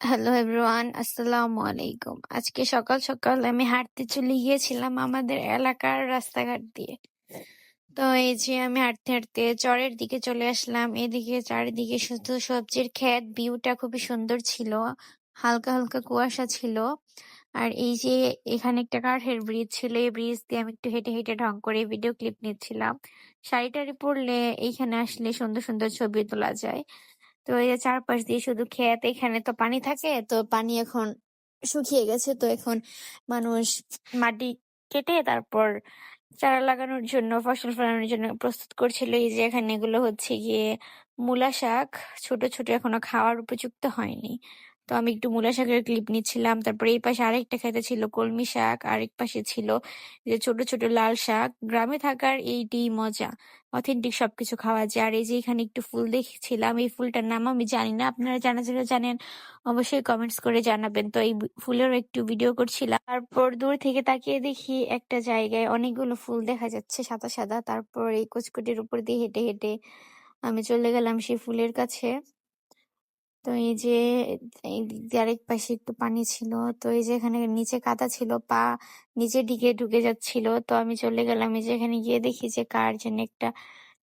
Hello everyone আসসালামু আলাইকুম আজকে সকাল সকাল আমি হাঁটতে চলে গিয়েছিলাম আমাদের এলাকার রাস্তাঘাট দিয়ে। তো এই যে আমি হাঁটতে হাঁটতে চরের দিকে চলে আসলাম। এদিকে চারিদিকে শুধু সবজির ক্ষেত, ভিউটা খুবই সুন্দর ছিল। হালকা হালকা কুয়াশা ছিল। আর এই যে এখানে একটা কাঠের ব্রিজ ছিল। এই ব্রিজ দিয়ে আমি একটু হেঁটে হেঁটে ঢং করে ভিডিও ক্লিপ নিচ্ছিলাম। শাড়ি টাড়ি পরলে এইখানে আসলে সুন্দর সুন্দর ছবি তোলা যায়। তো এই যে চারপাশ দিয়ে শুধু খেত, এখানে তো পানি থাকে, তো পানি এখন শুকিয়ে গেছে। তো এখন মানুষ মাটি কেটে তারপর চারা লাগানোর জন্য, ফসল ফলানোর জন্য প্রস্তুত করছিল। এই যে এখানে এগুলো হচ্ছে গিয়ে মূলা শাক, ছোট ছোট এখনও খাওয়ার উপযুক্ত হয়নি। তো আমি একটু মূলা শাকের ক্লিপ নিচ্ছিলাম। তারপরে এই পাশে আরেকটা খেতে ছিল কলমি শাক, আরেক পাশে ছিল যে ছোট ছোট লাল শাক। গ্রামে থাকার এইটি মজা, অথেন্টিক সবকিছু খাওয়া যায়। আর এই যে এখানে একটু ফুল দেখছিলাম, এই ফুলটার নাম আমি জানি না। আপনারা জানা যারা জানেন, অবশ্যই কমেন্টস করে জানাবেন। তো এই ফুলেরও একটু ভিডিও করছিলাম। তারপর দূর থেকে তাকিয়ে দেখি একটা জায়গায় অনেকগুলো ফুল দেখা যাচ্ছে সাদা সাদা। তারপর এই কচকুটির উপর দিয়ে হেঁটে হেঁটে আমি চলে গেলাম সেই ফুলের কাছে। তো এই যে, এই দিয়ে আরেক পাশে একটু পানি ছিল, তো এই যে এখানে নিচে কাদা ছিল, পা নিচে দিকে ঢুকে যাচ্ছিল, তো আমি চলে গেলাম। এই যে এখানে গিয়ে দেখি যে কার যেন একটা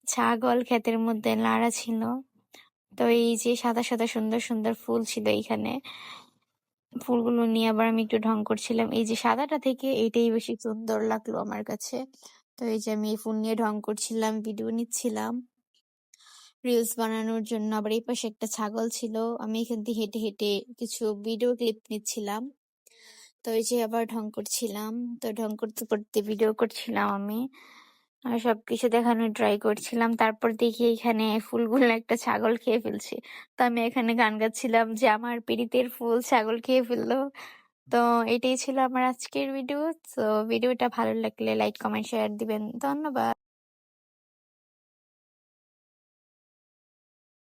ছাগল ক্ষেতের মধ্যে লাড়া ছিল। তো এই যে সাদা সাদা, সুন্দর সুন্দর ফুল ছিল এইখানে। ফুলগুলো নিয়ে আবার আমি একটু ঢং করছিলাম। এই যে সাদাটা থেকে এইটাই বেশি সুন্দর লাগল আমার কাছে। তো এই যে আমি এই ফুল নিয়ে ঢং করছিলাম ভিডিও নিচ্ছিলাম। রিলস বানানোর জন্য আবার এই পাশে একটা ছাগল ছিল। আমি এখান থেকে হেঁটে হেঁটে কিছু ভিডিও ক্লিপ নিচ্ছিলাম। তো এই যে আবার ঢং করছিলাম। তো ঢং করতে করতে ভিডিও করছিলাম আমি। আর সবকিছু দেখানোর ট্রাই করছিলাম। তারপর দেখি এখানে ফুলগুলো একটা ছাগল খেয়ে ফেলছে। তো আমি এখানে গান গাচ্ছিলাম যে, আমার পিড়িতের ফুল ছাগল খেয়ে ফেলল। তো এটাই ছিল আমার আজকের ভিডিও তো ভিডিওটা ভালো লাগলে লাইক কমেন্ট শেয়ার দিবেন। ধন্যবাদ।